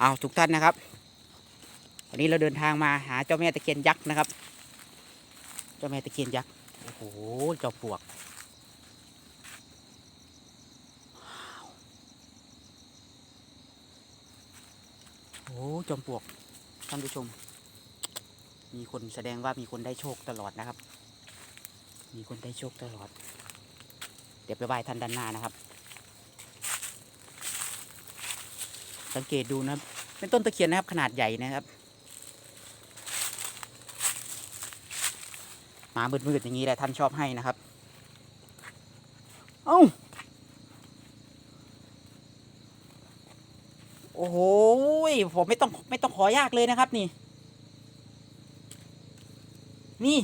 เอาทุกท่านนะครับ วันนี้เราเดินทางมาหาเจ้าแม่ตะเคียนยักษ์นะครับ เจ้าแม่ตะเคียนยักษ์โอ้โหเจ้าปวกโอ้จอมปวกท่านผู้ชม มีคนแสดงว่ามีคนได้โชคตลอดนะครับ มีคนได้โชคตลอด เดี๋ยวไปไหว้ท่านด้านหน้านะครับ สังเกตดูนะครับเป็นต้นตะเคียนนะครับขนาดใหญ่นะครับหมามืดๆอย่างนี้แหละท่านชอบให้นะครับ เอ้า โอ้โหผมไม่ต้องไม่ต้องขอยากเลยนะครับนี่ นี่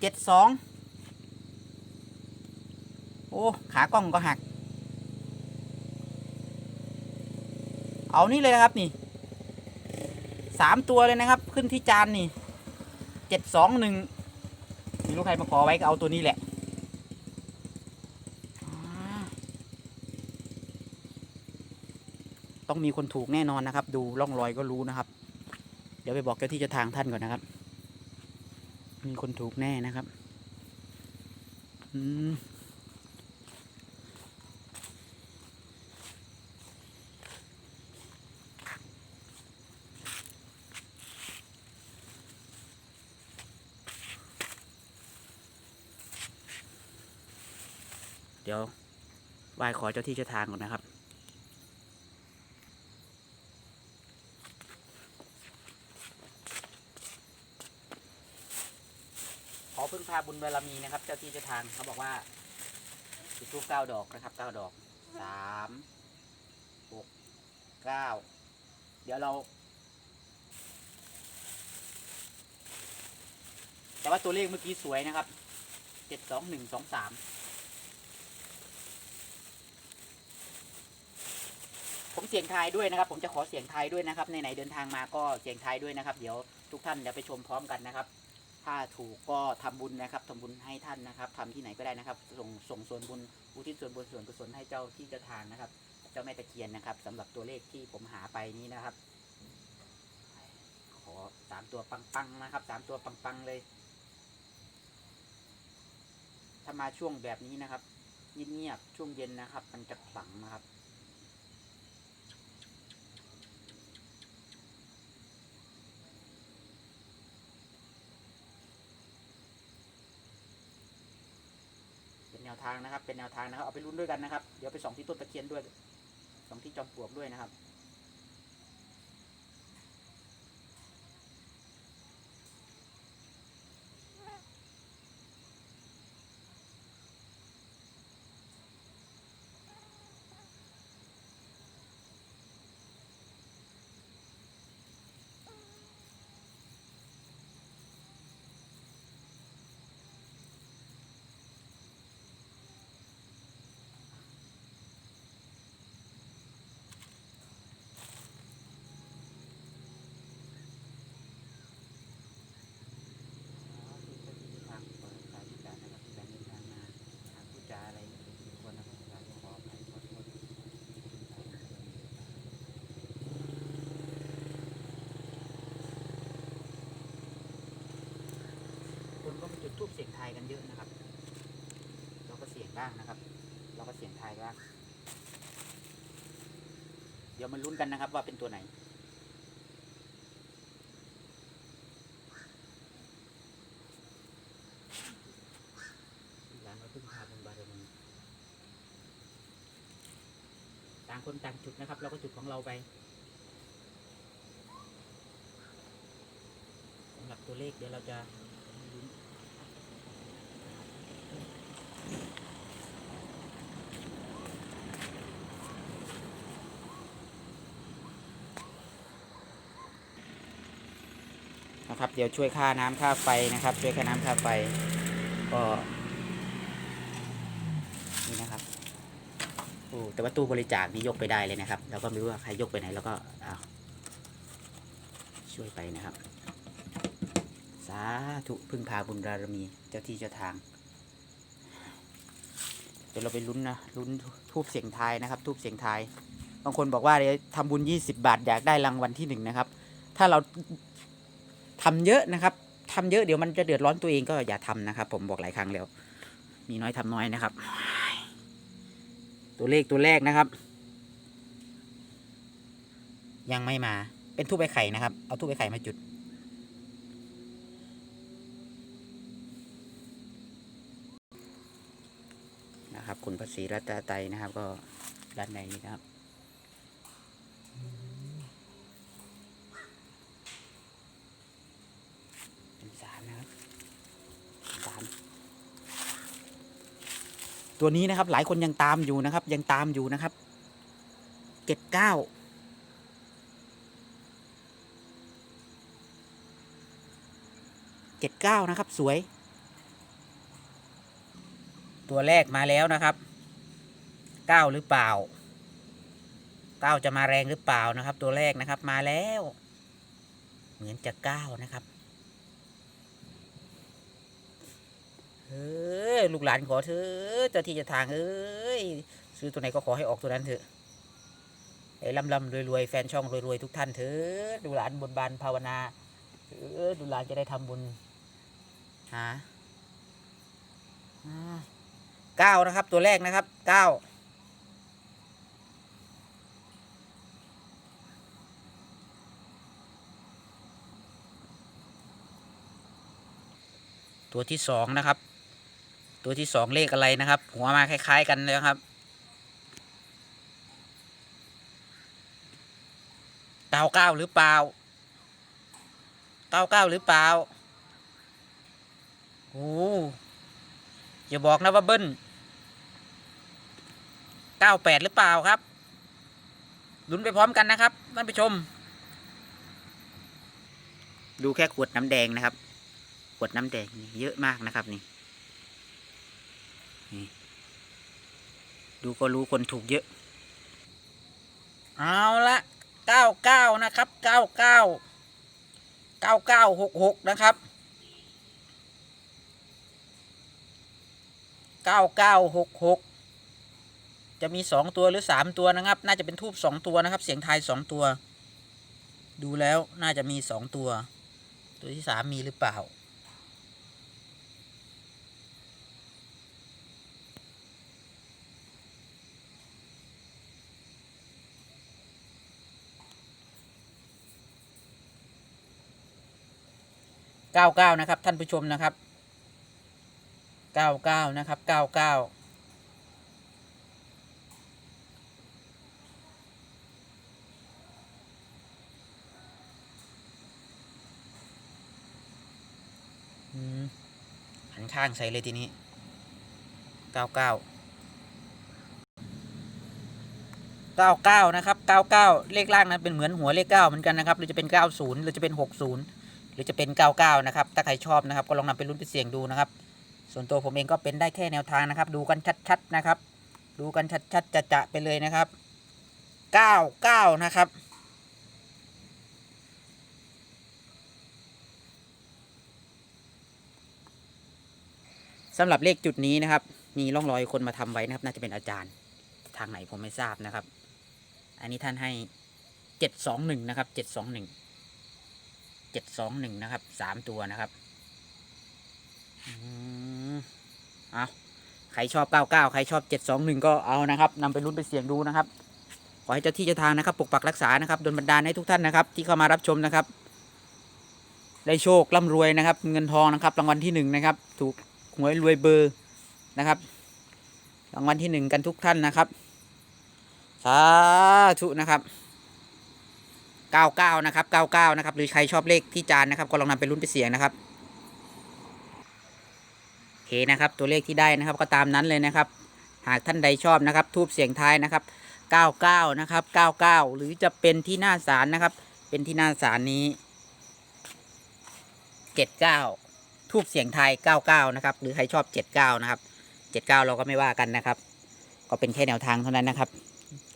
เจ็ดสอง โอ้ ขากล้องก็หัก เอานี่เลยนะครับนี่สามตัวเลยนะครับ ขึ้นที่จานนี่เจ็ดสองหนึ่งมีลูกใครมาขอไว้ก็เอาตัวนี้แหละต้องมีคนถูกแน่นอนนะครับ ดูร่องรอยก็รู้นะครับ เดี๋ยวไปบอกเจ้าที่เจ้าทางท่านก่อนนะครับ มีคนถูกแน่นะครับ อืม ดี๋ยวไหว้ขอเจ้าที่เจ้าทางก่อนนะครับ ขอพึ่งพาบุญบารมีนะครับ เจ้าที่เจ้าทางเขาบอกว่าจุดทูปเก้าดอกนะครับเก้าดอกสามหกเก้าเดี๋ยวเรา แต่ว่าตัวเลขเมื่อกี้สวยนะครับเจ็ดสองหนึ่งสองสาม ผมเสียงทายด้วยนะครับ ผมจะขอเสียงทายด้วยนะครับในไหนเดินทางมาก็เสียงทายด้วยนะครับ เดี๋ยวทุกท่านเดี๋ยวไปชมพร้อมกันนะครับ ถ้าถูกก็ทำบุญนะครับทำบุญให้ท่านนะครับทำที่ไหนก็ได้นะครับ ส่งส่งส่วนบุญอุทิศส่วนบุญส่วนกุศลให้เจ้าที่เจ้าทางนะครับ เจ้าแม่ตะเคียนนะครับสำหรับตัวเลขที่ผมหาไปนี้นะครับ ขอสามตัวปังๆนะครับสามตัวปังๆเลยถ้ามาช่วงแบบนี้นะครับเงียบๆช่วงเย็นนะครับ มันจะขลังนะครับ นแนวทางนะครับ เป็นแนวทางนะครับ เอาไปลุ้นด้วยกันนะครับ เดี๋ยวไปส่องที่ต้นตะเคียนด้วยส่องที่จอมปลวกด้วยนะครับ ทางเปิดสายพิการนะครับการเดินทางมาหากผู้จาอะไรควรนะครับการขออภัยขอโทษ คนก็มาจุดทูบเสียงทายกันเยอะนะครับ เราก็เสียงบ้างนะครับ เราก็เสียงทายบ้าง เดี๋ยวมาลุ้นกันนะครับ ว่าเป็นตัวไหนหลังเราพึ่งพาบุญบารมีต่างคนต่างจุดนะครับ เราก็จุดของเราไปสำหรับตัวเลขเดี๋ยวเราจะลุ้น นะครับ เดี๋ยวช่วยค่าน้ำค่าไฟนะครับ ช่วยค่าน้ำค่าไฟ ก็นี่นะครับโอ้แต่ว่าตู้บริจาคนี่ยกไปได้เลยนะครับเราก็ไม่รู้ว่าใครยกไปไหนแล้วก็อ้าช่วยไปนะครับ สาธุพึ่งพาบุญบารมีเจ้าที่เจ้าทาง เดี๋ยวเราไปลุ้นนะลุ้นทูบเสียงทายนะครับทูบเสียงทาย บางคนบอกว่าเดี๋ยวทำบุญ 20 บาทอยากได้รางวัลที่หนึ่งนะครับ ถ้าเราทำเยอะนะครับทำเยอะเดี๋ยวมันจะเดือดร้อนตัวเองก็อย่าทำนะครับ ผมบอกหลายครั้งแล้ว มีน้อยทำน้อยนะครับ ตัวเลขตัวแรกนะครับ ยังไม่มาเป็นทูบใบไข่นะครับ เอาทูบใบไข่มาจุด นะครับ คุณพระศรีรัตนไตรัยนะครับ ก็ด้านในนี้นะครับ เป็นสามนะครับสามตัวนี้นะครับ หลายคนยังตามอยู่นะครับ ยังตามอยู่นะครับเจ็ดเก้าเจ็ดเก้านะครับ สวย ตัวแรกมาแล้วนะครับเก้าหรือเปล่าเก้าจะมาแรงหรือเปล่านะครับ ตัวแรกนะครับมาแล้ว เหมือนจะเก้านะครับเฮ้ยลูกหลานขอเถอะเจ้าที่จะทางเอ้ยซื้อตัวไหนก็ขอให้ออกตัวนั้นเถอะไอ้ลำลำรวยรวยๆแฟนช่องรวยรวยๆทุกท่านเถอะดูหลานบนบานภาวนาเออดูหลานจะได้ทำบุญหาอ่า เก้านะครับ ตัวแรกนะครับเก้าตัวที่สองนะครับ ตัวที่สองเลขอะไรนะครับ หัวมาคล้าย ๆ กันเลยครับเก้าเก้าหรือเปล่าเก้าเก้าหรือเปล่าโอ้อย่าบอกนะว่าเบิ้ล เก้าแปดหรือเปล่าครับลุ้นไปพร้อมกันนะครับท่านผู้ชม ดูแค่ขวดน้ำแดงนะครับ ขวดน้ำแดงนี่เยอะมากนะครับนี่ดูก็รู้คนถูกเยอะ เอาละเก้าเก้านะครับเก้าเก้าเก้าเก้าหกหกนะครับเก้าเก้าหกหก จะมีสองตัวหรือสามตัวนะครับ น่าจะเป็นทูบสองตัวนะครับ เสียงไทยสองตัว ดูแล้วน่าจะมีสองตัว ตัวที่สามมีหรือเปล่าเก้าเก้านะครับ ท่านผู้ชมนะครับเก้าเก้านะครับเก้าเก้า ข้างใส่เลยทีนี้เก้าเก้าเก้าเก้านะครับเก้าเก้าเลขล่างนั้นเป็นเหมือนหัวเลขเก้าเหมือนกันนะครับหรือจะเป็นเก้าศูนย์หรือจะเป็นหกศูนย์หรือจะเป็น99นะครับถ้าใครชอบนะครับ ก็ลองนำไปลุ้นไปเสี่ยงดูนะครับ ส่วนตัวผมเองก็เป็นได้แค่แนวทางนะครับ ดูกันชัดๆนะครับ ดูกันชัดๆจะๆไปเลยนะครับ99นะครับ สำหรับเลขจุดนี้นะครับ มีร่องรอยคนมาทำไว้นะครับ น่าจะเป็นอาจารย์ทางไหนผมไม่ทราบนะครับ อันนี้ท่านให้721นะครับ721เจ็ดสองหนึ่งนะครับสามตัวนะครับอืมเอาใครชอบเก้าเก้าใครชอบเจ็ดสองหนึ่งก็เอานะครับนำไปลุ้นไปเสี่ยงดูนะครับขอให้เจ้าที่เจ้าทางนะครับ ปกปักรักษานะครับดลบันดาลให้ทุกท่านนะครับ ที่เข้ามารับชมนะครับได้โชคร่ำรวยนะครับ เงินทองนะครับรางวัลที่หนึ่งนะครับ ถูก วยรวยเบอร์นะครับรางวัลที่หนึ่งกันทุกท่านนะครับสาธุนะครับ99นะครับ99นะครับ หรือใครชอบเลขที่จานนะครับ ก็ลองนำไปลุ้นไปเสี่ยงนะครับโอเคนะครับ ตัวเลขที่ได้นะครับ ก็ตามนั้นเลยนะครับ หากท่านใดชอบนะครับ ทูบเสียงท้ายนะครับ 99 นะครับ 99 หรือจะเป็นที่หน้าศาลนะครับ เป็นที่หน้าศาลนี้ 79 ทูบเสียงไทย 99 นะครับ หรือใครชอบ 79 นะครับ 79 เราก็ไม่ว่ากันนะครับ ก็เป็นแค่แนวทางเท่านั้นนะครับ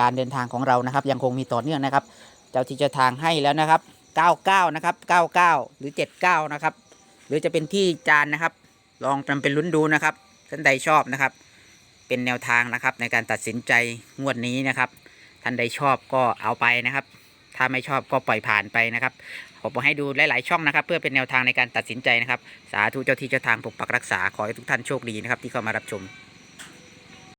การเดินทางของเรานะครับ ยังคงมีต่อเนื่องนะครับ เจ้าที่เจ้าทางให้แล้วนะครับ 99 นะครับ 99 หรือ 79 นะครับ หรือจะเป็นที่จานนะครับ ลองนำเป็นลุ้นดูนะครับท่านใดชอบนะครับ เป็นแนวทางนะครับในการตัดสินใจงวดนี้นะครับ ท่านใดชอบก็เอาไปนะครับ ถ้าไม่ชอบก็ปล่อยผ่านไปนะครับผมมาให้ดูหลาย ๆ ช่องนะครับ เพื่อเป็นแนวทางในการตัดสินใจนะครับ สาธุเจ้าที่เจ้าทางปกปักรักษาขอให้ทุกท่านโชคดีนะครับที่เข้ามารับชม